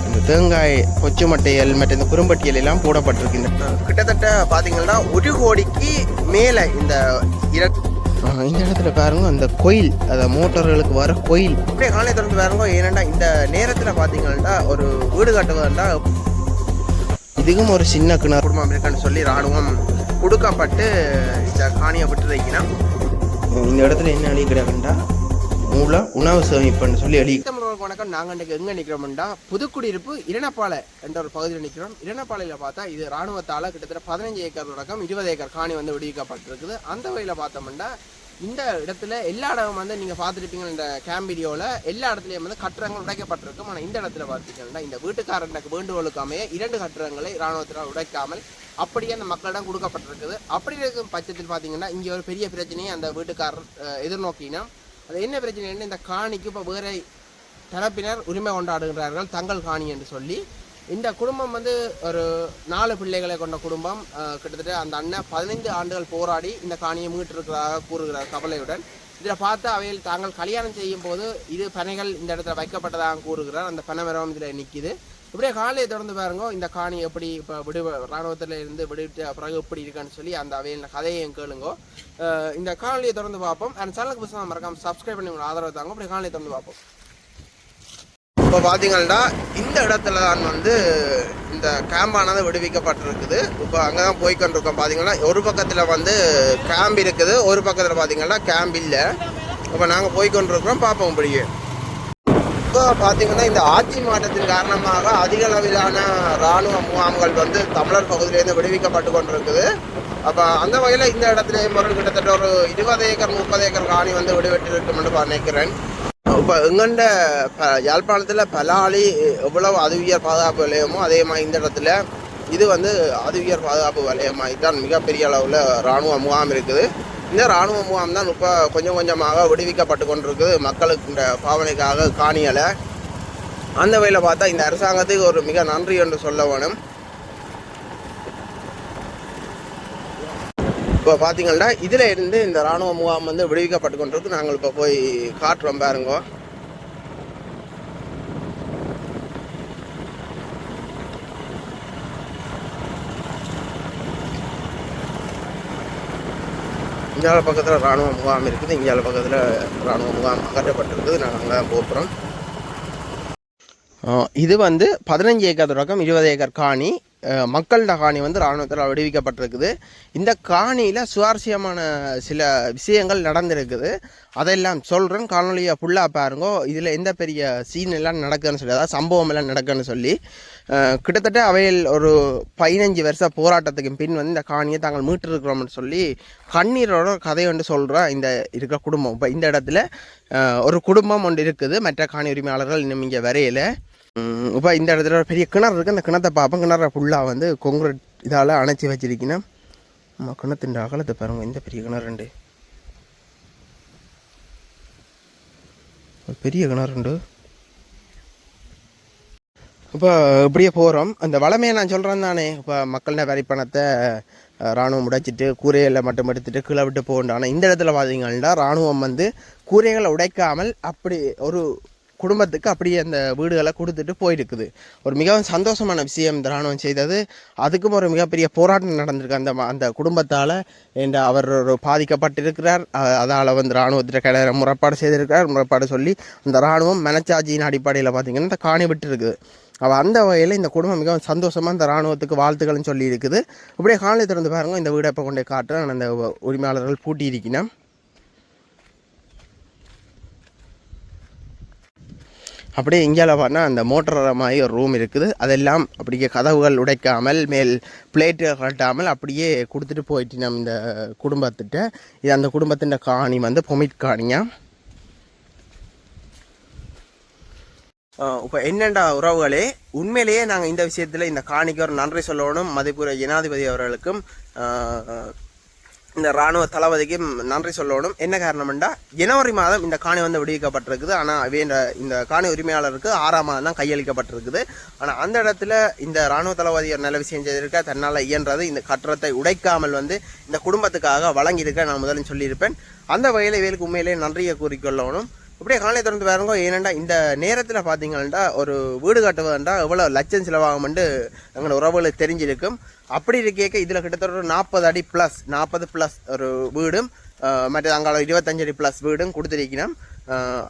இந்த தேங்காய் கொச்சு மட்டையல் மற்ற இந்த குறும்பட்டியல் எல்லாம் போடப்பட்டிருக்கின்றன கிட்டத்தட்ட பார்த்தீங்கன்னா ஒரு கோடிக்கு மேலே இந்த இந்த இடத்துல பாருங்க அந்த கோயில் அந்த மோட்டர்களுக்கு வர கோயில். அப்படியே காலை திறந்து பாருங்க ஏனெண்டா இந்த நேரத்தில் பார்த்தீங்கன்னா ஒரு வீடு கட்டுவதுண்டா இதுக்கும் ஒரு சின்ன கிணறு. குடும்பம் இருக்குன்னு சொல்லி ராணுவம் கொடுக்கப்பட்டு இந்த காணியை விட்டு வைக்கணும் இந்த இடத்துல என்ன அழி மூலம் உணவு சேமிப்புன்னு சொல்லி அழி வணக்கம். நாங்கள் இன்றைக்கு எங்கே நிற்கிறோம்டா புதுக்குடியிருப்பு இரணப்பாலை என்ற ஒரு பகுதியில் நிற்கிறோம் இரணப்பாலையில் பார்த்தா இது ராணுவத்தால் கிட்டத்தட்ட பதினஞ்சு ஏக்கர் தொடக்கம் இருபது ஏக்கர் காணி வந்து விடுவிக்கப்பட்டிருக்குது அந்த வகையில் பார்த்தோம்னா இந்த இடத்துல எல்லா இடமும் வந்து நீங்கள் பார்த்துருப்பீங்க இந்த கேம்ப் வீடியோவில் எல்லா இடத்துலையும் வந்து கட்டிடங்கள் உடைக்கப்பட்டிருக்கும். ஆனால் இந்த இடத்துல பார்த்தீங்கன்னா இந்த வீட்டுக்காரனுக்கு வேண்டுகோளுக்கு அமைய இரண்டு கட்டிடங்களை இராணுவத்தினால் உடைக்காமல் அப்படியே அந்த மக்களிடம் கொடுக்கப்பட்டிருக்குது. அப்படி இருக்கும் பட்சத்தில் பார்த்தீங்கன்னா இங்கே ஒரு பெரிய பிரச்சனையை அந்த வீட்டுக்காரர் எதிர்நோக்கினா அது என்ன பிரச்சனைன்னு இந்த காணிக்கு இப்போ வேறு தரப்பினர் உரிமை கொண்டாடுகிறார்கள் தங்கள் காணி என்று சொல்லி. இந்த குடும்பம் வந்து ஒரு நாலு பிள்ளைகளை கொண்ட குடும்பம் கிட்டத்தட்ட அந்த அண்ணன் பதினைந்து ஆண்டுகள் போராடி இந்த காணியை மீட்டிருக்கிறதாக கூறுகிறார் கவலையுடன். இதில் பார்த்து அவையில் தாங்கள் கல்யாணம் செய்யும் போது இது பனைகள் இந்த இடத்துல வைக்கப்பட்டதாக கூறுகிறார். அந்த பனை மரம் இதில் நிற்கிது இப்படியே காலையை திறந்து பாருங்க. இந்த காணி எப்படி இப்போ விடு ராணுவத்தில் இருந்து விடுவிட்ட பிறகு எப்படி இருக்கான்னு சொல்லி அந்த அவையில் கதையையும் கேளுங்கோ. இந்த காணொலியை திறந்து பார்ப்போம். அந்த சேனலுக்கு புதுசாக மறக்காம சப்ஸ்கிரைப் பண்ணி உங்களை ஆதரவு தாங்க. அப்படி காணொலியை திறந்து பார்ப்போம். இப்போ பார்த்தீங்கன்னா இந்த இடத்துல தான் வந்து இந்த கேம்பானது விடுவிக்கப்பட்டிருக்குது. இப்போ அங்கே தான் போய்க்கொண்டிருக்கோம் பார்த்தீங்கன்னா ஒரு பக்கத்தில் வந்து கேம்ப் இருக்குது. ஒரு பக்கத்தில் பார்த்தீங்கன்னா கேம்ப் இல்லை. இப்போ நாங்கள் போய்க்கொண்டிருக்கிறோம் பார்ப்போம் இப்படியே. பொதுவாக பார்த்தீங்கன்னா இந்த ஆட்சி மாற்றத்தின் காரணமாக அதிக அளவிலான இராணுவ முகாம்கள் வந்து தமிழர் பகுதியிலேருந்து விடுவிக்கப்பட்டு கொண்டிருக்குது. அப்போ அந்த வகையில் இந்த இடத்துல ஒரு கிட்டத்தட்ட ஒரு இருபது ஏக்கர் முப்பது ஏக்கர் காணி வந்து விடுவிட்டு என்று நினைக்கிறேன். இப்போ எங்கண்ட ப யாழ்ப்பாணத்தில் பலாளி எவ்வளவு அது உயர் பாதுகாப்பு வலயமோ அதே மாதிரி இந்த இடத்துல இது வந்து அது உயர் பாதுகாப்பு வலையமாக இதுதான் மிகப்பெரிய அளவில் இராணுவ முகாம் இருக்குது. இந்த இராணுவ முகாம் தான் இப்போ கொஞ்சம் கொஞ்சமாக விடுவிக்கப்பட்டு கொண்டிருக்குது மக்களுக்கு இந்த பாவனைக்காக காணியலை. அந்த வகையில் பார்த்தா இந்த அரசாங்கத்துக்கு ஒரு மிக நன்றி என்று சொல்ல வேணும். இப்போ பார்த்தீங்கன்னா இதில் இருந்து இந்த இராணுவ முகாம் வந்து விடுவிக்கப்பட்டு கொண்டிருக்கு நாங்கள் இப்போ போய் காட்டுறோம் பாருங்க. இந்தியாவில் பக்கத்தில் இராணுவ முகாம் இருக்குது. இந்தியாவில் பக்கத்தில் இராணுவ முகாம் அகற்றப்பட்டிருக்குது. நாங்கள் அங்கே தான் போகிறோம் இது வந்து பதினஞ்சு ஏக்கர் தொடக்கம் இருபது ஏக்கர் காணி. அஹ், காணி வந்து இராணுவத்தில் விடுவிக்கப்பட்டிருக்குது. இந்த காணியில் சுவாரஸ்யமான சில விஷயங்கள் நடந்திருக்குது. அதெல்லாம் சொல்கிறேன் காணொலியை ஃபுல்லாக பாருங்கோ. இதில் எந்த பெரிய சீன் எல்லாம் நடக்குதுன்னு சொல்லி அதாவது சம்பவம் எல்லாம் நடக்குதுன்னு சொல்லி கிட்டத்தட்ட அவையில் ஒரு பதினஞ்சு வருஷ போராட்டத்துக்கு பின் வந்து இந்த காணியை தாங்கள் மீட்டிருக்கிறோம்னு சொல்லி கண்ணீரோட கதை ஒன்று சொல்கிறேன் இந்த இருக்கிற குடும்பம். இப்போ இந்த இடத்துல ஒரு குடும்பம் ஒன்று இருக்குது. மற்ற காணி உரிமையாளர்கள் இன்னும் இங்கே வரையில. இப்போ இந்த இடத்துல ஒரு பெரிய கிணறு இருக்குது அந்த கிணத்தை பார்ப்போம். கிணற ஃபுல்லாக வந்து கொங்குரட் இதால் அணைச்சி வச்சிருக்கீங்கன்னா நம்ம கிணத்தின் அகலத்தை பாருங்க. இந்த பெரிய கிணறுண்டு ஒரு பெரிய கிணறுண்டு இப்போ இப்படியே போகிறோம் அந்த வளமையை நான் சொல்கிறேன் தானே. இப்போ மக்கள்ட வரி பணத்தை ராணுவம் உடைச்சிட்டு கூரைகளை மட்டும் எடுத்துட்டு கீழே விட்டு போகணும். ஆனால் இந்த இடத்துல பார்த்தீங்கன்னா ராணுவம் வந்து கூரைகளை உடைக்காமல் அப்படி ஒரு குடும்பத்துக்கு அப்படியே அந்த வீடுகளை கொடுத்துட்டு போயிருக்குது. ஒரு மிகவும் சந்தோஷமான விஷயம் இந்த ராணுவம் செய்தது. அதுக்கும் ஒரு மிகப்பெரிய போராட்டம் நடந்திருக்கு அந்த அந்த குடும்பத்தால். என்ற அவர் ஒரு பாதிக்கப்பட்டிருக்கிறார். அதால் வந்து இராணுவத்திட்ட கிடையாது முறைப்பாடு செய்திருக்கிறார். முறைப்பாடு சொல்லி அந்த இராணுவம் மனச்சாட்சியின் அடிப்படையில் பார்த்தீங்கன்னா இந்த காணி விட்டு இருக்குது அவள் அந்த வகையில் இந்த குடும்பம் மிகவும் சந்தோஷமாக இந்த இராணுவத்துக்கு வாழ்த்துக்கள்னு சொல்லி இருக்குது அப்படியே காலையில் திறந்து பாருங்கள் இந்த வீடை இப்போ கொண்டு காட்டுறேன். அந்த உரிமையாளர்கள் பூட்டி இருக்கணும் அப்படியே இந்தியாவில் பார்த்தா அந்த மோட்டர் மாதிரி ஒரு ரூம் இருக்குது. அதெல்லாம் அப்படியே கதவுகள் உடைக்காமல் மேல் பிளேட்டு கட்டாமல் அப்படியே கொடுத்துட்டு போயிட்டு நம்ம இந்த குடும்பத்திட்ட. இது அந்த குடும்பத்தின் காணி வந்து பொமிட் காணியா? இப்போ என்னண்டா உறவுகளே? உண்மையிலேயே நாங்கள் இந்த விஷயத்தில் இந்த காணிக்கு ஒரு நன்றி சொல்லணும். மதிப்புரை ஜனாதிபதி அவர்களுக்கும் இந்த இராணுவ தளபதிக்கு நன்றி சொல்லணும். என்ன காரணம்டா ஜனவரி மாதம் இந்த காணி வந்து விடுவிக்கப்பட்டிருக்குது. ஆனால் இந்த காணி உரிமையாளருக்கு ஆறாம் மாதம் தான் கையளிக்கப்பட்டிருக்குது. ஆனால் அந்த இடத்துல இந்த இராணுவ தளபதி ஒரு நல்ல விஷயம் செய்திருக்க தன்னால் இயன்றது இந்த கட்டடத்தை உடைக்காமல் வந்து இந்த குடும்பத்துக்காக வழங்கியிருக்க நான் முதலில் சொல்லியிருப்பேன். அந்த வகையில் இவர்களுக்கு உண்மையிலேயே நன்றியை கூறிக்கொள்ளணும். இப்படியே காலையை திறந்து பாருங்க. ஏனண்டா இந்த நேரத்தில் பார்த்தீங்கன்னா ஒரு வீடு கட்டுவதுண்டா எவ்வளோ லட்சம் செலவாகும்னு எங்களோட உறவுகளுக்கு தெரிஞ்சிருக்கும். அப்படி இருக்கேக்க இதில் கிட்டத்தட்ட ஒரு நாற்பது அடி ப்ளஸ் நாற்பது ப்ளஸ் ஒரு வீடும் மற்ற அங்கே இருபத்தஞ்சு அடி ப்ளஸ் வீடும் கொடுத்துருக்கணும்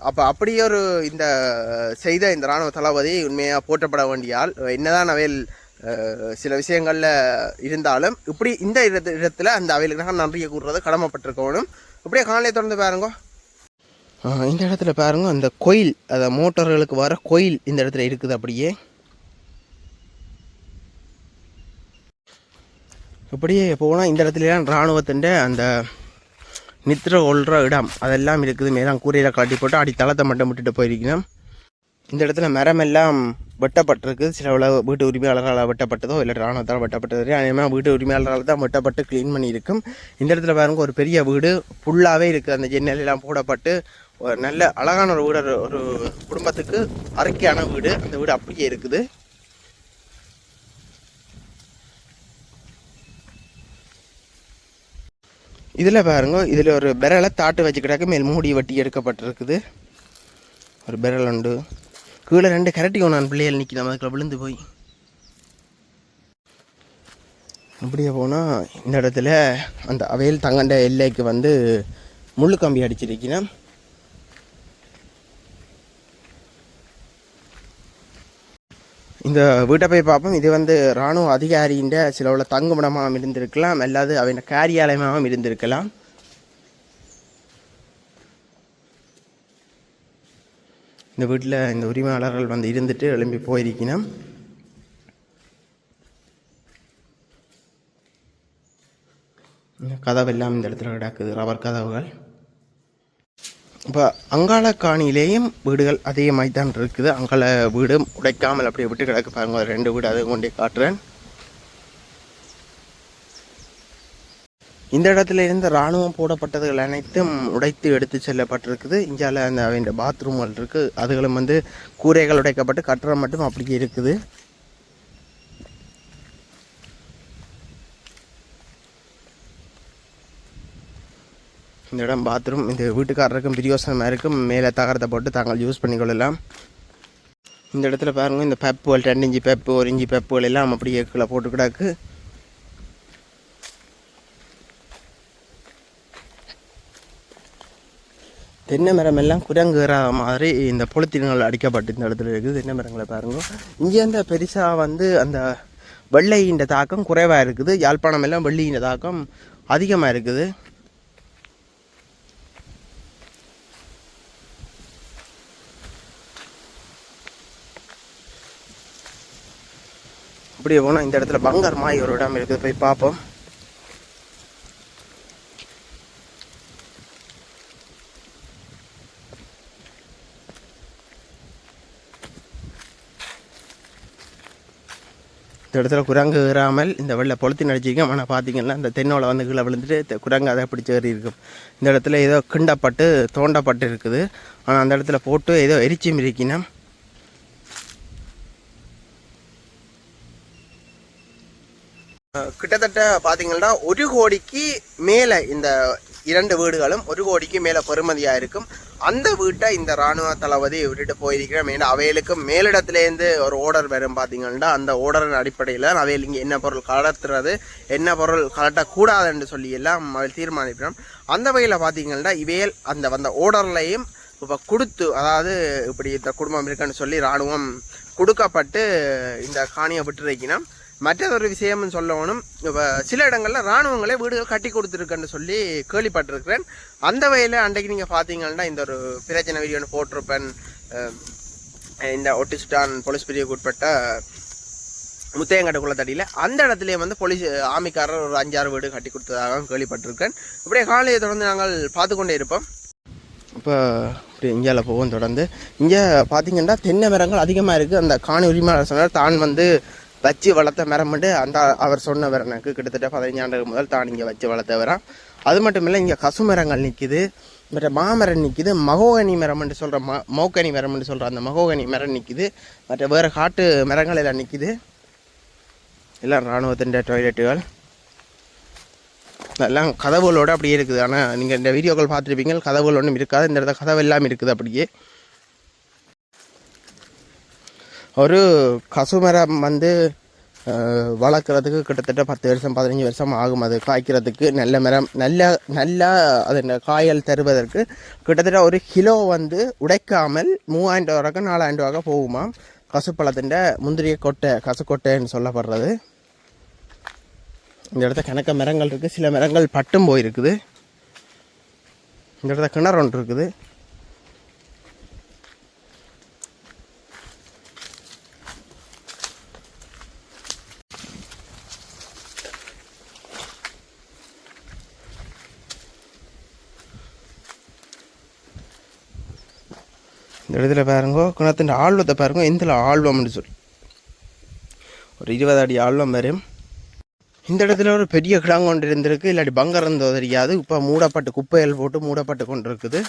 அப்போ அப்படியே ஒரு இந்த செய்த இந்த இராணுவ தளபதி உண்மையாக போற்றப்பட வேண்டிய ஆள். என்னதான் அவையில் சில விஷயங்களில் இருந்தாலும் இப்படி இந்த இடத்து இடத்துல அந்த அவைகளுக்காக நன்றியை கூறுறது கடமைப்பட்டிருக்கணும் இப்படியே காலையை திறந்து பாருங்க. இந்த இடத்துல பாருங்க அந்த கோயில் அந்த மோட்டார்களுக்கு வர கோயில் இந்த இடத்துல இருக்குது அப்படியே. இப்படியே போனால் இந்த இடத்துலலாம் இராணுவத்தின் அந்த நித்திர கொள்கிற இடம் அதெல்லாம் இருக்குது. மேலாம் கூரையில் கலட்டி போட்டு அடி தளத்தை மட்டும் விட்டுட்டு போயிருக்கணும் இந்த இடத்துல மரம் எல்லாம் வெட்டப்பட்டிருக்கு. சில வீட்டு உரிமையாளர்களால் வெட்டப்பட்டதோ இல்லை இராணுவத்தால் வெட்டப்பட்டதோ அதேமாதிரி வீட்டு உரிமையாளரால் தான் வெட்டப்பட்டு க்ளீன் பண்ணியிருக்கும். இந்த இடத்துல பாருங்க ஒரு பெரிய வீடு ஃபுல்லாகவே இருக்குது அந்த ஜன்னல் எல்லாம் போடப்பட்டு ஒரு நல்ல அழகான ஒரு வீடு ஒரு- குடும்பத்துக்கு அறிக்கையான வீடு. அந்த வீடு அப்படியே இருக்குது. இதில் பாருங்க இதில் ஒரு பெரலை தாட்டு வச்சுக்கிட்டாக்க மேல் மூடி வட்டி எடுக்கப்பட்டிருக்குது. ஒரு பெரல் உண்டு. கீழே ரெண்டு கரட்டி நான் பிள்ளைகள் நிற்கிறேன் அதுக்குள்ள விழுந்து போய். அப்படியே போனால் இந்த இடத்துல அந்த அவையில் தங்கண்ட எல்லைக்கு வந்து முள்ளு கம்பி அடிச்சிருக்கிறேன் இந்த வீட்டை போய் பார்ப்போம். இது வந்து இராணுவ அதிகாரியின் சில உள்ள தங்குமிடமாகவும் இருந்திருக்கலாம். அல்லாது அவன் காரியாலயமாகவும் இருந்திருக்கலாம். இந்த வீட்டில் இந்த உரிமையாளர்கள் வந்து இருந்துட்டு எழும்பி போயிருக்கணும். இந்த கதவெல்லாம் இந்த இடத்துல கிடக்குது. ரவர் கதவுகள். இப்போ அங்காள காணிலேயும் வீடுகள் அதிகமாகி தான் இருக்குது. அங்காள வீடு உடைக்காமல் அப்படியே விட்டு கிடக்கு பாருங்க. ரெண்டு வீடு அதை கொண்டே காட்டுறேன். இந்த இடத்துல இருந்து இராணுவம் போடப்பட்டதுகள் அனைத்தும் உடைத்து எடுத்து செல்லப்பட்டிருக்குது. இந்தியாவில் அந்த அவன் பாத்ரூம்கள் இருக்குது அதுகளும் வந்து கூரைகள் உடைக்கப்பட்டு கட்டுறம் மட்டும் அப்படியே இருக்குது. இந்த இடம் பாத்ரூம் இந்த வீட்டுக்காரருக்கும் பிரியோசனமாக இருக்கும் மேலே தகரத்தை போட்டு தாங்கள் யூஸ் பண்ணிக்கொள்ளலாம். இந்த இடத்துல பாருங்க இந்த பெப்புகள் ரெண்டு இஞ்சி பெப்பு ஒரு இஞ்சி பெப்புகள் எல்லாம் அப்படியே கீழே போட்டு கிடக்கு. தென்னை மரம் எல்லாம் குரங்குற மாதிரி இந்த பொலித்தீன்கள் அடிக்கப்பட்டு இந்த இடத்துல இருக்குது. தென்னை மரங்களை பாருங்க. இங்கே அந்த பெருசாக வந்து அந்த வெள்ளையின் தாக்கம் குறைவாக இருக்குது. யாழ்ப்பாணம் எல்லாம் வெள்ளியின் தாக்கம் அதிகமாக இருக்குது. அப்படியே போனால் இந்த இடத்துல பங்கர் மாய் ஒரு இடம் இருக்குது. போய் பார்ப்போம். இந்த இடத்துல குரங்கு ஏறாமல் இந்த வெள்ளை பொழுத்தி நடிச்சிருக்கோம் ஆனால் பார்த்தீங்கன்னா இந்த தென்னோலை வந்து கீழே விழுந்துட்டு குரங்கு அதை பிடிச்சி ஏறி இருக்கும். இந்த இடத்துல ஏதோ கிண்டப்பட்டு தோண்டப்பட்டு இருக்குது. ஆனால் அந்த இடத்துல போட்டு ஏதோ எரிச்சி மிரிக்கணும் கிட்டத்தட்ட பார்த்தீங்கன்னா ஒரு கோடிக்கு மேலே இந்த இரண்டு வீடுகளும் ஒரு கோடிக்கு மேலே பெறுமதியாக இருக்கும். அந்த வீட்டை இந்த இராணுவ தளபதி விட்டுட்டு போயிருக்கிறோம் ஏன்னா அவைகளுக்கும் மேலிடத்துலேருந்து ஒரு ஆர்டர் வரும் பார்த்தீங்கன்னா அந்த ஆர்டரின் அடிப்படையில் அவையில் இங்கே என்ன பொருள் கலத்துறது என்ன பொருள் கலட்டக்கூடாதுன்னு சொல்லி எல்லாம் அவையில் தீர்மானிக்கிறோம். அந்த வகையில் பார்த்தீங்கன்னா இவையில் அந்த வந்த ஆர்டர்லையும் இப்போ கொடுத்து அதாவது இப்படி இந்த குடும்பம் இருக்குன்னு சொல்லி இராணுவம் கொடுக்கப்பட்டு இந்த காணியை விட்டுருக்கினா மற்றொரு விஷயம்னு சொல்லணும் இப்போ சில இடங்களில் இராணுவங்களே வீடுகள் கட்டி கொடுத்துருக்குன்னு சொல்லி கேள்விப்பட்டிருக்கிறேன். அந்த வகையில் அன்றைக்கு நீங்கள் பார்த்தீங்கன்னா இந்த ஒரு பிரச்சனை வீடியோ போட்டிருப்பேன். இந்த ஒட்டிஸ்டான் போலீஸ் பிரிவுக்கு உட்பட்ட முத்தையங்காட்டு குளத்தடியில் அந்த இடத்துலயே வந்து போலீஸ் ஆமிக்காரர் ஒரு அஞ்சாறு வீடு கட்டி கொடுத்ததாக கேள்விப்பட்டிருக்கேன். இப்படியே காலையை தொடர்ந்து நாங்கள் பார்த்து கொண்டே இருப்போம். இப்போ இப்படி இந்தியாவில் போவோம் தொடர்ந்து இங்கே பார்த்தீங்கன்னா தென்னை மரங்கள் அதிகமாக இருக்குது அந்த காணி உரிமையாளர் சொன்னார் தான் வந்து வச்சு வளர்த்த மரம்ட்டு அந்த அவர் சொன்னவர் எனக்கு கிட்டத்தட்ட பதினஞ்சு ஆண்டுகள் முதல் தான் இங்கே வச்சு வளர்த்தவரா அது மட்டும் இல்லை இங்கே கசு மரங்கள் நிற்கிது மற்ற மாமரம் நிற்கிது மகோகனி மரம்னு சொல்கிற ம மௌக்கனி மரம்னு சொல்கிற அந்த மகோகனி மரம் நிற்கிது மற்ற வேறு காட்டு மரங்கள் எல்லாம் நிற்கிது எல்லாம் இராணுவத்தின் டாய்லெட்டுகள் எல்லாம் கதவுகளோடு அப்படியே இருக்குது. ஆனால் நீங்கள் இந்த வீடியோக்கள் பார்த்துருப்பீங்க. கதவுகள் ஒன்றும் இருக்காது. இந்த இடத்துல கதவு எல்லாம் இருக்குது அப்படியே. ஒரு கசுமரம் வந்து வளர்க்குறதுக்கு கிட்டத்தட்ட பத்து வருஷம் பதினஞ்சு வருஷம் ஆகும். அது காய்க்கிறதுக்கு நல்ல மரம் நல்ல நல்லா அது காயல் தருவதற்கு கிட்டத்தட்ட ஒரு கிலோ வந்து உடைக்காமல் மூவாயிரம் ரூபாய்க்கு நாலாயிரம் ரூபாய்க்கு போகுமாம் கசுப்பழத்தின் முந்திரிய கொட்டை கசுக்கொட்டைன்னு சொல்லப்படுறது. இந்த இடத்த கணக்க மரங்கள் இருக்குது சில மரங்கள் பட்டும் போயிருக்குது. இந்த இடத்துல கிணறு ஒன்று இருக்குது. இந்த இடத்துல பாருங்க கிணத்தின் ஆழ்வத்தை பாருங்க எந்தில் ஆழ்வம்னு சொல்லி. ஒரு இருபது அடி ஆழ்வம் வரும். இந்த இடத்துல ஒரு பெரிய கிடாங்க கொண்டு இருந்திருக்கு. இல்லாட்டி பங்கரம் தெரியாது இப்போ மூடப்பட்டு குப்பைகள் போட்டு மூடப்பட்டு கொண்டு இருக்குது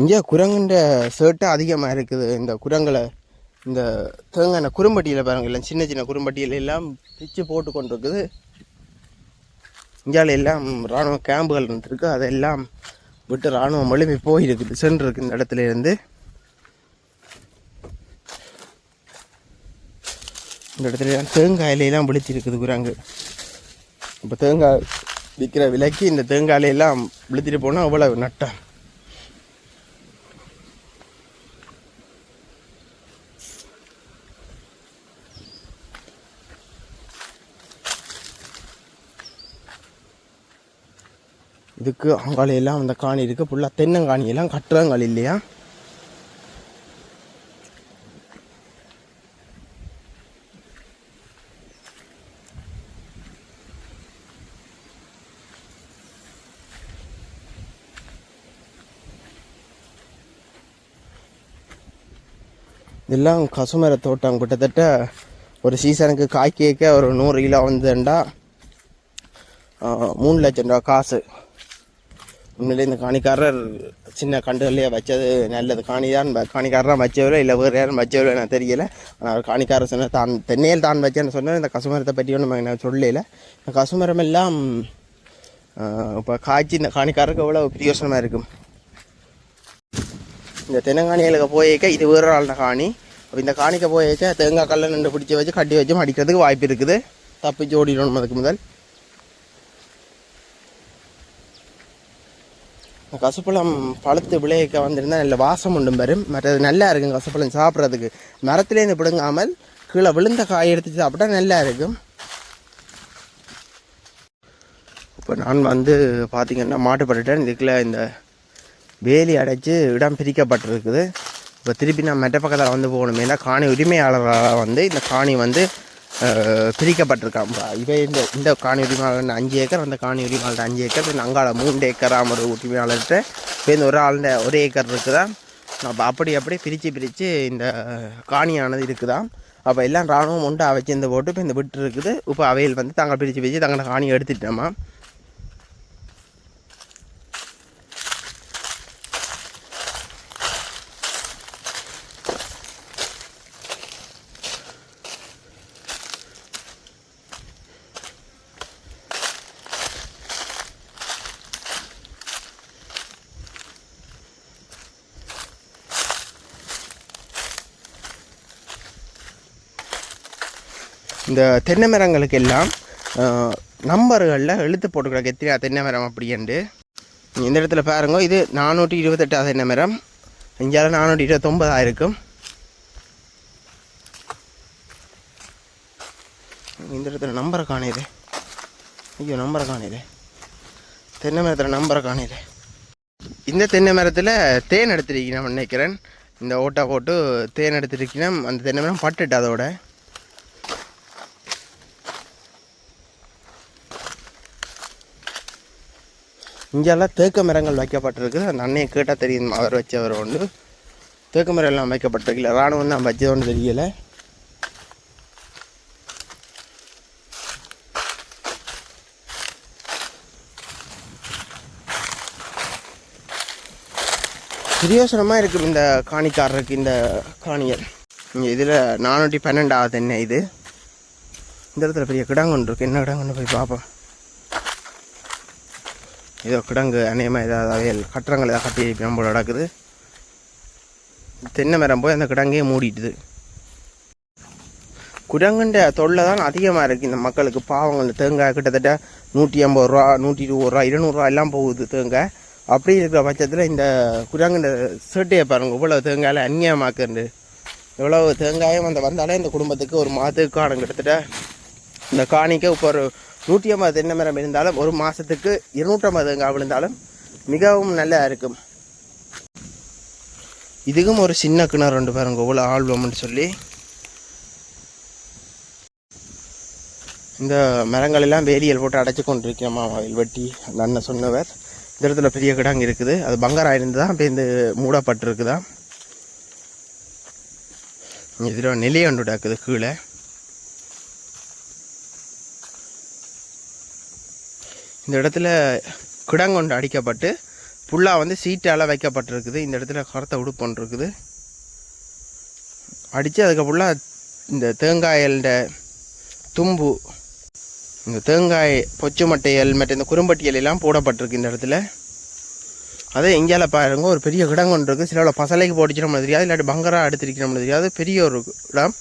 இங்கே குரங்குன்ற சேட்டு அதிகமாக இருக்குது. இந்த குரங்களை இந்த தேங்காய் குறும்பட்டியில் பாருங்க. இல்லை சின்ன சின்ன குறும்பட்டியில் எல்லாம் பிச்சு போட்டு கொண்டு இருக்குது இந்தியாவில் எல்லாம் இராணுவ கேம்புகள் இருந்திருக்கு. அதெல்லாம் விட்டு இராணுவம் எழுப்பி போயிருக்குது. சென்றிருக்கு இந்த இடத்துல இருந்து இந்த இடத்துல தேங்காய் இலையெல்லாம் விழிச்சிருக்குது குரங்கு. இப்போ தேங்காய் விற்கிற விலைக்கு இந்த தேங்காய் இலையெல்லாம் விழுத்திட்டு போனால் அவ்வளோ நட்டம் இதுக்கு அங்காலையெல்லாம் அந்த காணி இருக்குது ஃபுல்லாக தென்னங்காணி எல்லாம் கட்டுறங்கால் இல்லையா? இதெல்லாம் கசுமர தோட்டம். கிட்டத்தட்ட ஒரு சீசனுக்கு காய் கேட்க ஒரு நூறு கிலோ வந்துண்டா. மூணு லட்சம் ரூபா காசு. உண்மையிலே இந்த காணிக்காரர் சின்ன கண்டுகள்லேயே வச்சது நல்லது. காணி தான் காணிக்காரராக வச்சவரோ இல்லை வேறு யாரும் வச்சவரோ எனக்கு தெரியல. ஆனால் அவர் காணிக்காரர் சொன்ன தான் தென்னையில் தான் வச்சேன்னு சொன்னேன் இந்த கசுமரத்தை பற்றி ஒன்று நான் சொல்லல. இந்த கசுமரம் எல்லாம் இப்போ காய்ச்சி இந்த காணிக்காரருக்கு எவ்வளோ பிரியோசனமாக இருக்கும். இந்த தென்னங்காணிகளுக்கு போயிருக்க இது வேறு ஆள்ன காணி. அப்போ இந்த காணிக்க போயிருக்க தேங்காய் கல்லை நின்று பிடிச்சி வச்சு கட்டி வச்சு அடிக்கிறதுக்கு வாய்ப்பு இருக்குது. தப்பிச்சு ஓடிடணும் அதுக்கு முதல். கசுப்பழம் பழுத்து விளைவிக்க வந்திருந்தால் நல்ல வாசம் உண்டும் பெரும் மற்றது நல்லா இருக்கும் கசுப்பழம் சாப்பிட்றதுக்கு. மரத்துலேருந்து பிடுங்காமல் கீழே விழுந்த காய் எடுத்து சாப்பிட்டா நல்லா இருக்கும். இப்போ நான் வந்து பார்த்திங்கன்னா மாட்டுப்பட்டுட்டேன். இதுக்குள்ள இந்த வேலி அடைச்சி இடம் பிரிக்கப்பட்டிருக்குது. இப்போ திருப்பி நான் மெட்ட பக்கத்தில் வந்து போகணும். ஏன்னா காணி உரிமையாளராக வந்து இந்த காணி வந்து பிரிக்கப்பட்டிருக்கான் இவை இந்த இந்த காணி உரிமையாளர் அஞ்சு ஏக்கர் அந்த காணி உரிமையாளர் அஞ்சு ஏக்கர் இந்த அங்காள மூன்று ஏக்கராம் ஒரு உரிமையாளர்கிட்ட இப்போ இந்த ஒரு ஆளுடைய ஒரு ஏக்கர் இருக்குதான் அப்போ அப்படி அப்படி பிரித்து பிரித்து இந்த காணியானது இருக்குதான் அப்போ எல்லாம் ராணுவம் உண்டு வச்சிருந்து போட்டு இப்போ இந்த விட்டு இருக்குது. இப்போ அவையில் வந்து தாங்கள் பிரித்து பிரித்து தங்களோட காணி எடுத்துட்டோமா இந்த தென்னை மரங்களுக்கு எல்லாம் நம்பர்களில் எழுத்து போட்டுக்கிறாங்க எத்தனையா தென்னை மரம் அப்படின்ட்டு இந்த இடத்துல பாருங்க இது நானூற்றி இருபத்தெட்டாவது தென்னை மரம் இங்கேயாவது நானூற்றி இருபத்தொம்பதாக இருக்கும். இந்த இடத்துல நம்பரை காணிது. ஐயோ நம்பரை காணிது. தென்னை மரத்தில் நம்பரை காணிது. இந்த தென்னை மரத்தில் தேன் எடுத்திருக்கணும் நினைக்கிறேன். இந்த ஓட்டா போட்டு தேன் எடுத்துருக்கீங்கன்னா அந்த தென்னை மரம் பட்டுட்டு அதோட. இங்கெல்லாம் தேக்க மரங்கள் வைக்கப்பட்டிருக்கு அந்த அண்ணையை கேட்டால் தெரியும். அவர் வச்சவர் ஒன்று. தேக்க மரம் எல்லாம் வைக்கப்பட்டிருக்கல. ராணுவம் தான் வச்சதோன்னு தெரியலை. பிரியோசனமாக இருக்கும் இந்த காணிக்காரருக்கு இந்த காணியர். இங்கே இதில் நானூற்றி பன்னெண்டாவது என்ன இது. இந்த இடத்துல பெரிய கிடங்கு இருக்குது என்ன கிடங்குன்னு போய் பார்ப்போம். ஏதோ கிடங்கு அநேகமாக ஏதாவது அவையல் கட்டுறங்கள் ஏதாவது கட்டி நம்மளோட நடக்குது. தென்னை மரம் போய் அந்த கிடங்கையே மூடிட்டுது. குரங்குன்ற தொல்லை தான் அதிகமாக இருக்குது இந்த மக்களுக்கு. பாவங்கள் தேங்காய் கிட்டத்தட்ட நூற்றி ஐம்பது ரூபா நூற்றி இருபது ரூபா இருநூறுவா எல்லாம் போகுது தேங்காய். அப்படி இருக்கிற பட்சத்தில் இந்த குரங்குன்ற சேட்டையை பாருங்கள் இவ்வளோ தேங்காயில் அந்நியமாக்குண்டு எவ்வளோ தேங்காயும் அந்த வந்தாலே இந்த குடும்பத்துக்கு ஒரு மாதத்துக்கு காணும் கிட்டத்தட்ட. இந்த காணிக்க இப்போ ஒரு நூற்றி ஐம்பது தென்னை மரம் இருந்தாலும் ஒரு மாதத்துக்கு இருநூற்றம்பது தேங்காய் விழுந்தாலும் மிகவும் நல்லா இருக்கும். இதுக்கும் ஒரு சின்ன கிணறு ரெண்டு பாருங்க இவ்வளோ ஆழ்வம்னு சொல்லி. இந்த மரங்கள் எல்லாம் வேலியல் போட்டு அடைச்சி கொண்டிருக்கேன் மாமாவில் வெட்டி அந்த அண்ணன் சொன்னவர். இந்த இடத்துல பெரிய கிடங்கு இருக்குது. அது பங்கரா இருந்து தான் இப்போ இந்த மூடப்பட்டிருக்குதான். இதில் நிலையண்டு இருக்குது கீழே. இந்த இடத்துல கிடங்கொண்டு அடிக்கப்பட்டு புல்லாக வந்து சீட்டால் வைக்கப்பட்டிருக்குது. இந்த இடத்துல கருத்தை உடுப்பன் இருக்குது அடித்து அதுக்கப்புறம் இந்த தேங்காயல்ட தும்பு இந்த தேங்காய் பொச்சு மட்டையல் மற்ற இந்த குறும்பட்டியல் எல்லாம் போடப்பட்டிருக்கு இந்த இடத்துல. அதே எங்கேயால பாருங்க ஒரு பெரிய கிடங்கு இருக்குது சில பசலைக்கு போட்டுச்சு நம்மளுக்கு தெரியாது இல்லாட்டி பங்கரா எடுத்திருக்க நம்மளுக்கு தெரியாது. பெரிய ஒரு இடம்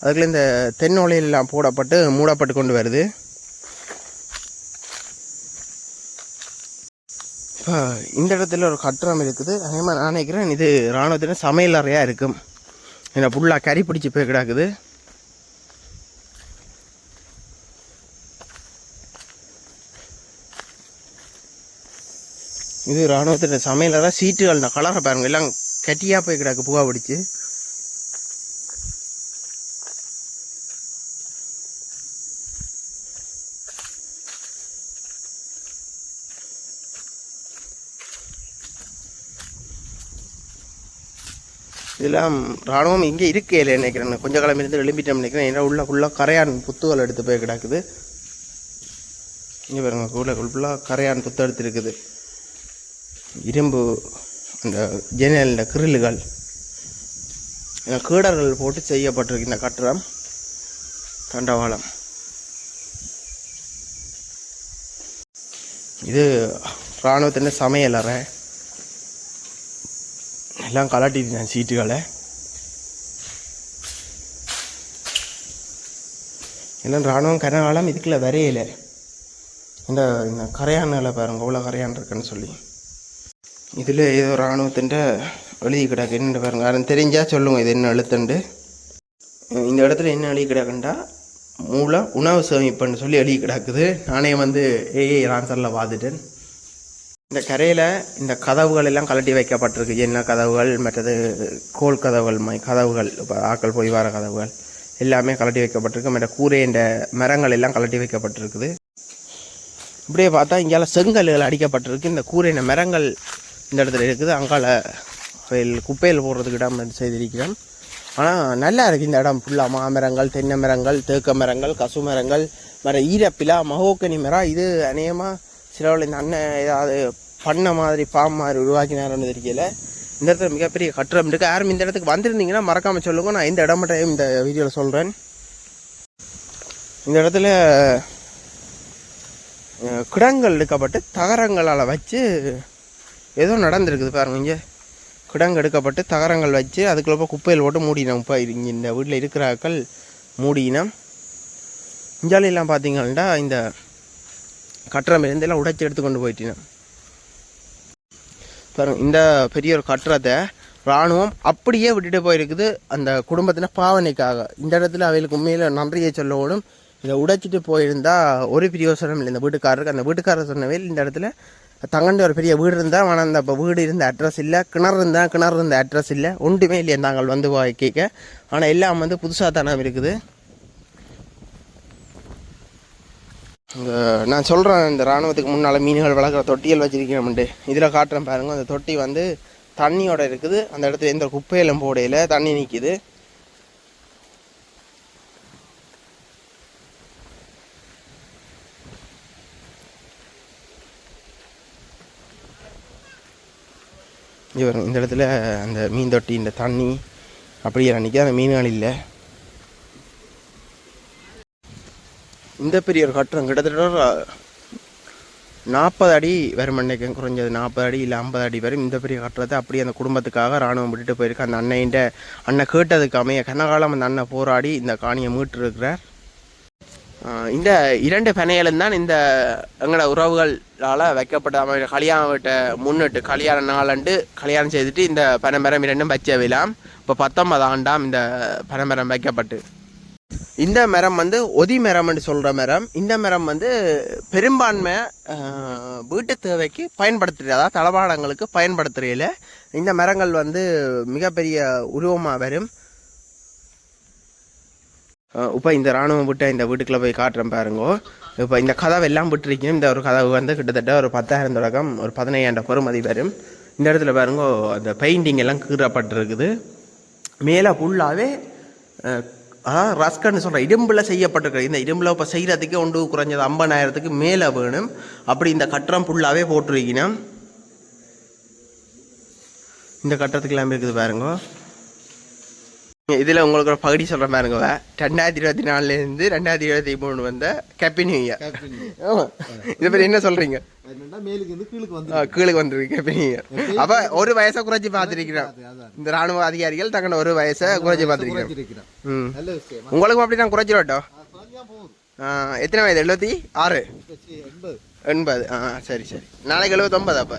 அதுக்குள்ளே இந்த தென்னோலையில் போடப்பட்டு மூடப்பட்டு கொண்டு வருது. இப்போ இந்த இடத்துல ஒரு கட்டடம் இருக்குது. அதே மாதிரி நான் நினைக்கிறேன் இது இராணுவத்தின சமையல் அறையாக இருக்கும். ஏன்னா ஃபுல்லாக கறி பிடிச்சி போய் கிடக்குது. இது இராணுவத்தின் சமையல் அறை. சீட்டுகள் கலரை பாருங்கள் எல்லாம் கட்டியாக போய் கிடக்கு புகா பிடிச்சி. இதெல்லாம் ராணுவம் இங்கே இருக்கே இல்லை நினைக்கிறேன். கொஞ்ச காலம் இருந்து எழும்பிட்டோம் நினைக்கிறேன். ஏன்னா உள்ள ஃபுல்லாக கரையான் புத்துகள் எடுத்து போய் கிடக்குது. இங்கே பாருங்க உள்ள ஃபுல்லாக கரையான் புத்து எடுத்து இருக்குது இரும்பு அந்த ஜன்னல் கிரில்லுகள் கீடர்கள் போட்டு செய்யப்பட்டிருக்கு இந்த கட்டடம். தண்டவாளம். இது இராணுவத்தின் சமையல் அறை. எல்லாம் கலாட்டிட்டேன் சீட்டுகளை. எல்லாம் இராணுவம் கனகாலம் இதுக்குள்ள வரையலை. இந்த இந்த கரையான்களை பாருங்க அவ்வளோ கரையான் இருக்குன்னு சொல்லி. இதில் ஏதோ இராணுவத்தின் எழுதி கிடக்கு. என்ன பாருங்க யாரும் தெரிஞ்சால் சொல்லுங்கள் இது என்ன எழுத்துண்டு. இந்த இடத்துல என்ன எழுதி கிடக்குண்டா? மூல உணவு சேமிப்புன்னு சொல்லி எழுதி கிடக்குது. நானே வந்து ஏஏ ஆன்சரில் பார்த்துட்டேன். இந்த கரையில் இந்த கதவுகள் எல்லாம் கலட்டி வைக்கப்பட்டிருக்கு. என்ன கதவுகள் மற்றது கோல் கதவுகள் மை கதவுகள் இப்போ ஆக்கள் போய் வர கதவுகள் எல்லாமே கலட்டி வைக்கப்பட்டிருக்கு. மற்ற கூரை இந்த மரங்கள் எல்லாம் கலட்டி வைக்கப்பட்டிருக்குது. இப்படியே பார்த்தா இங்கால செங்கல்கள் அடிக்கப்பட்டிருக்கு. இந்த கூரையின மரங்கள் இந்த இடத்துல இருக்குது. அங்கால குப்பையில் போடுறதுக்கு இடம் செய்திருக்கிறோம். ஆனால் நல்லா இருக்குது இந்த இடம் ஃபுல்லாக மாமரங்கள் தென்னை மரங்கள் தேக்க மரங்கள் கசு மரங்கள் மர ஈரப்பிலா மகோக்கனி மரம் இது அநேகமாக சிலவில் இந்த அண்ணன் ஏதாவது பண்ண மாதிரி பாம் மாதிரி உருவாக்கினாருன்னு தெரியல இந்த இடத்துல மிகப்பெரிய கட்டுரம் இருக்குது யாரும் இந்த இடத்துக்கு வந்திருந்தீங்கன்னா மறக்காமல் சொல்லுங்கள் நான் இந்த இடம் மட்டும் இந்த வீடியோவில் சொல்கிறேன் இந்த இடத்துல கிடங்கள் எடுக்கப்பட்டு தகரங்களால் வச்சு ஏதோ நடந்திருக்குது பாருங்க இங்கே. கிடங்கு எடுக்கப்பட்டு தகரங்கள் வச்சு அதுக்குள்ளப்போ போய் குப்பையில் போட்டு மூடினோம். இப்போ இங்கே இந்த வீட்டில் இருக்கிறாக்கள் மூடினோம். இஞ்சாலையெல்லாம் பார்த்தீங்கன்னா இந்த கட்டுறம் இருந்தெல்லாம் உடைச்சி எடுத்து கொண்டு போயிட்டேன் பாருங்க இந்த பெரிய ஒரு கட்டுறதை இராணுவம் அப்படியே விட்டுட்டு போயிருக்குது. அந்த குடும்பத்தின பாவனைக்காக. இந்த இடத்துல அவைகளுக்கு உண்மையில் நன்றியை சொல்லவோடும் இதை உடைச்சிட்டு போயிருந்தா ஒரு பிரியோசனம் இல்லை. இந்த வீட்டுக்காரருக்கு அந்த வீட்டுக்காரர் சொன்னவையில் இந்த இடத்துல தங்கண்ட ஒரு பெரிய வீடு இருந்தால் ஆனால் அந்த இப்போ வீடு இருந்த அட்ரஸ் இல்லை கிணறு இருந்தால் கிணறு இருந்த அட்ரஸ் இல்லை ஒன்றுமே இல்லையா நாங்கள் வந்து கேட்க ஆனால் எல்லாம் வந்து புதுசாக தானே இருக்குது. இந்த நான் சொல்கிறேன் இந்த இராணுவத்துக்கு முன்னால் மீன்கள் வளர்க்குற தொட்டியல் வச்சுருக்கேன்ட்டு இதில் காட்டுறேன் பாருங்கள் அந்த தொட்டி வந்து தண்ணியோட இருக்குது. அந்த இடத்துல எந்த குப்பையெல்லாம் போடையில் தண்ணி நிற்கிது இவர் இந்த இடத்துல அந்த மீன் தொட்டி இந்த தண்ணி அப்படியே நிற்கிது அந்த மீன்கள் இல்லை. இந்த பெரிய ஒரு கட்டுறம். கிட்டத்தட்ட நாற்பது அடி வரும் நினைக்கிறேன் குறைஞ்சது. நாற்பது அடி இல்லை ஐம்பது அடி வரும் இந்த பெரிய கட்டுறதை. அப்படியே அந்த குடும்பத்துக்காக ராணுவம் விட்டுட்டு போயிருக்கு. அந்த அண்ணன்ட்ட அண்ணன் கேட்டதுக்கு அமைய கனகாலம் அந்த அண்ணன் போராடி இந்த காணியை மீட்டிருக்கிறார். இந்த இரண்டு பனைகளும் தான் இந்த எங்களோட உறவுகளால் வைக்கப்பட்ட அமைய கல்யாண வீட்டை முன்னிட்டு கல்யாண நாளண்டு கல்யாணம் செய்துட்டு இந்த பனைமரம் இரண்டும் வச்ச விழாம். இப்போ பத்தொன்பது ஆண்டாம் இந்த பனைமரம் வைக்கப்பட்டு. இந்த மரம் வந்து ஒதி மரம்னு சொல்கிற மரம். இந்த மரம் வந்து பெரும்பான்மை வீட்டு தேவைக்கு பயன்படுத்துகிற அதாவது தளபாடங்களுக்கு பயன்படுத்துறையில் இந்த மரங்கள் வந்து மிகப்பெரிய உருவமாக வரும். இப்போ இந்த ராணுவம் விட்டு இந்த வீட்டுக்குள்ளே போய் காட்டுறேன் பாருங்கோ. இப்போ இந்த கதவை எல்லாம் விட்டுருக்கணும் இந்த ஒரு கதவு வந்து கிட்டத்தட்ட ஒரு பத்தாயிரம் தொடக்கம் ஒரு பதினையாயிரம் பெறுமதி வரும். இந்த இடத்துல பாருங்கோ அந்த பெயிண்டிங் எல்லாம் கீறப்பட்டிருக்குது. மேலே ஃபுல்லாகவே ரஸ்கன்னு சொல்கிறேன் இரும்பில் செய்யப்பட்டிருக்கு இந்த இரும்பில் இப்போ செய்கிறதுக்கே ஒன்று குறைஞ்சது ஐம்பதாயிரத்துக்கு மேலே வேணும். அப்படி இந்த கட்டுறம் ஃபுல்லாகவே போட்டிருக்கணும் இந்த கட்டத்துக்கு எல்லாமே இருக்குது பாருங்க. இதில் உங்களுக்கு ஒரு பகுதி சொல்கிற பாருங்க ரெண்டாயிரத்தி இருபத்தி நாலுலேருந்து ரெண்டாயிரத்தி இருபத்தி மூணு வந்த ஹாப்பி நியூ இயர் இதை பற்றி என்ன சொல்கிறீங்க கீழுக்கு வந்து கீழுக்கு வந்திருக்கு ஹாப்பி நியூ இயர் அப்போ ஒரு வயசை குறைச்சி பார்த்துருக்கிறோம். இந்த ராணுவ அதிகாரிகள் தங்கன ஒரு வயசை குறைச்சி பார்த்துருக்கிறோம். உங்களுக்கும் அப்படி தான் குறைச்சிடட்டும் எத்தனை வயது? எழுபத்தி ஆறு? எண்பது. ஆ சரி சரி. நாளைக்கு எழுபத்தொம்பது அப்போ.